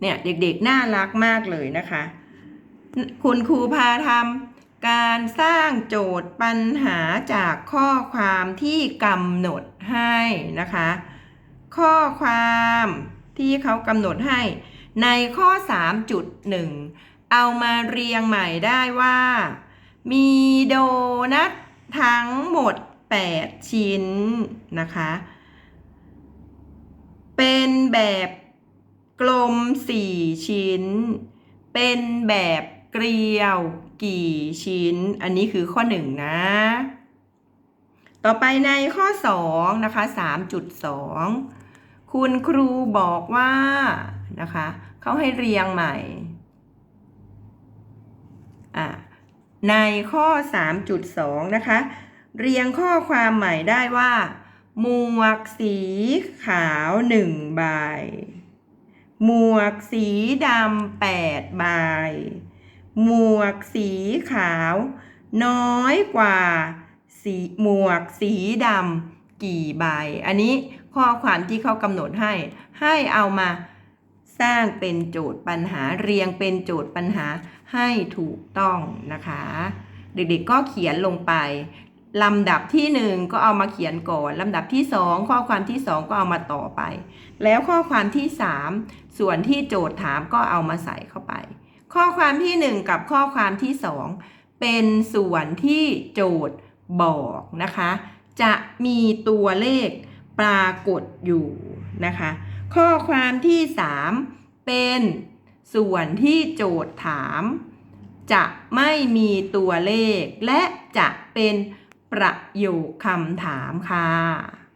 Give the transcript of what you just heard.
เนี่ยเด็กๆน่ารักมากเลยนะคะ คุณครูพาทำการสร้างโจทย์ปัญหาจากข้อความที่กำหนดให้นะคะ ข้อความที่เขากำหนดให้ในข้อ 3.1 เอามาเรียงใหม่ได้ว่า มีโดนัททั้งหมด 8 ชิ้นนะคะ เป็นแบบ กลม4ชิ้น เป็นแบบเกลียวกี่ชิ้น อันนี้คือข้อ1นะ ต่อไปในข้อ2นะคะ3.2คุณครูบอกว่านะคะเขาให้เรียงใหม่อะในข้อ 3.2 นะคะ เรียงข้อความใหม่ได้ว่า หมวกสีขาวหนึ่งใบ หมวกสีดำแปดใบ หมวกสีขาว น้อยกว่าสีหมวกสีดำกี่ใบ อันนี้ข้อความที่เขากำหนดให้ ให้เอามาสร้างเป็นโจทย์ปัญหาเรียงเป็นโจทย์ปัญหาให้ถูกต้องนะคะ เด็กๆก็เขียนลงไป ลำดับที่หนึ่งก็เอามาเขียนก่อนลำดับที่สองข้อความที่สองก็เอามาต่อไป แล้วข้อความที่สามส่วนที่โจทย์ถามก็เอามาใส่เข้าไป ข้อความที่หนึ่งกับข้อความที่สองเป็นส่วนที่โจทย์บอกนะคะ จะมีตัวเลขปรากฏอยู่นะคะ ข้อความที่สามเป็นส่วนที่โจทย์ถาม จะไม่มีตัวเลขและจะเป็น ประโยคคำถามค่ะ